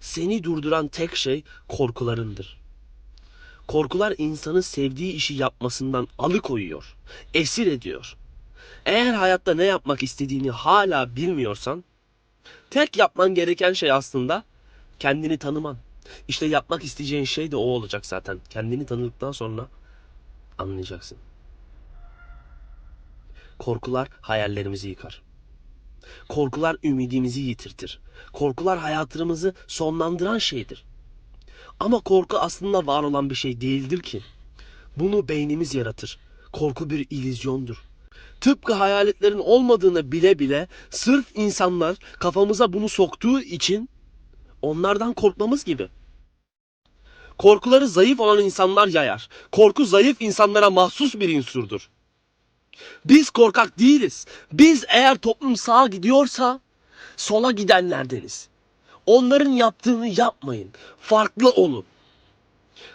Seni durduran tek şey korkularındır. Korkular insanı sevdiği işi yapmasından alıkoyuyor, esir ediyor. Eğer hayatta ne yapmak istediğini hala bilmiyorsan, tek yapman gereken şey aslında kendini tanıman. İşte yapmak isteyeceğin şey de o olacak zaten. Kendini tanıdıktan sonra anlayacaksın. Korkular hayallerimizi yıkar. Korkular ümidimizi yitirtir. Korkular hayatımızı sonlandıran şeydir. Ama korku aslında var olan bir şey değildir ki. Bunu beynimiz yaratır. Korku bir illüzyondur. Tıpkı hayaletlerin olmadığını bile bile sırf insanlar kafamıza bunu soktuğu için onlardan korkmamız gibi. Korkuları zayıf olan insanlar yayar. Korku zayıf insanlara mahsus bir unsurdur. Biz korkak değiliz. Biz eğer toplum sağa gidiyorsa sola gidenlerdeniz. Onların yaptığını yapmayın. Farklı olun.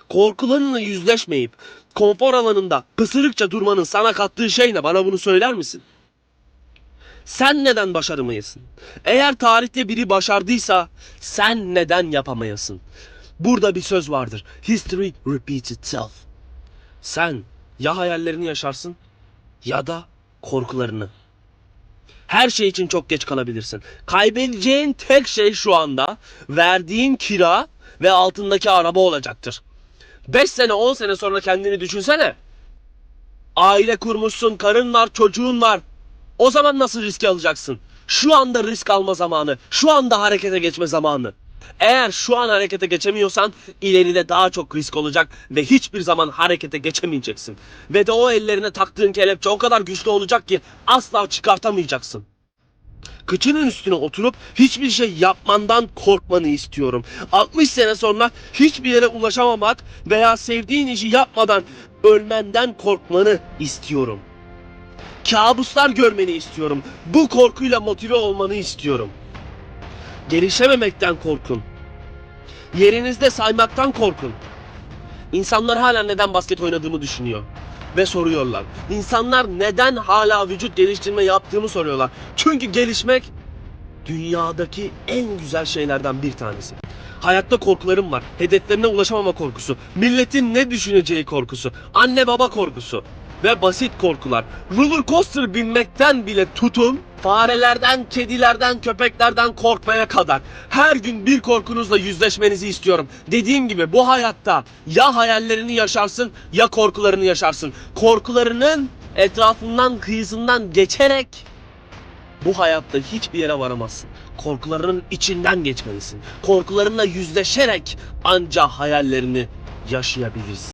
Korkularınla yüzleşmeyip konfor alanında pısırıkça durmanın sana kattığı şey ne? Bana bunu söyler misin? Sen neden başaramayasın? Eğer tarihte biri başardıysa sen neden yapamayasın? Burada bir söz vardır. History repeats itself. Sen ya hayallerini yaşarsın ya da korkularını. Her şey için çok geç kalabilirsin. Kaybedeceğin tek şey şu anda verdiğin kira ve altındaki araba olacaktır. 5 sene 10 sene sonra kendini düşünsene. Aile kurmuşsun, karın var, çocuğun var. O zaman nasıl risk alacaksın? Şu anda risk alma zamanı. Şu anda harekete geçme zamanı. Eğer şu an harekete geçemiyorsan ileride daha çok risk olacak ve hiçbir zaman harekete geçemeyeceksin. Ve de o ellerine taktığın kelepçe o kadar güçlü olacak ki asla çıkartamayacaksın. Kıçının üstüne oturup hiçbir şey yapmandan korkmanı istiyorum. 60 sene sonra hiçbir yere ulaşamamak veya sevdiğin işi yapmadan ölmenden korkmanı istiyorum. Kabuslar görmeni istiyorum. Bu korkuyla motive olmanı istiyorum. Gelişememekten korkun. Yerinizde saymaktan korkun. İnsanlar hala neden basket oynadığımı düşünüyor ve soruyorlar. İnsanlar neden hala vücut geliştirme yaptığımı soruyorlar. Çünkü gelişmek dünyadaki en güzel şeylerden bir tanesi. Hayatta korkularım var. Hedeflerine ulaşamama korkusu. Milletin ne düşüneceği korkusu. Anne baba korkusu. Ve basit korkular. Roller coaster binmekten bile tutun. Farelerden, kedilerden, köpeklerden korkmaya kadar. Her gün bir korkunuzla yüzleşmenizi istiyorum. Dediğim gibi bu hayatta ya hayallerini yaşarsın ya korkularını yaşarsın. Korkularının etrafından, kıyısından geçerek bu hayatta hiçbir yere varamazsın. Korkularının içinden geçmelisin. Korkularınla yüzleşerek ancak hayallerini yaşayabilirsin.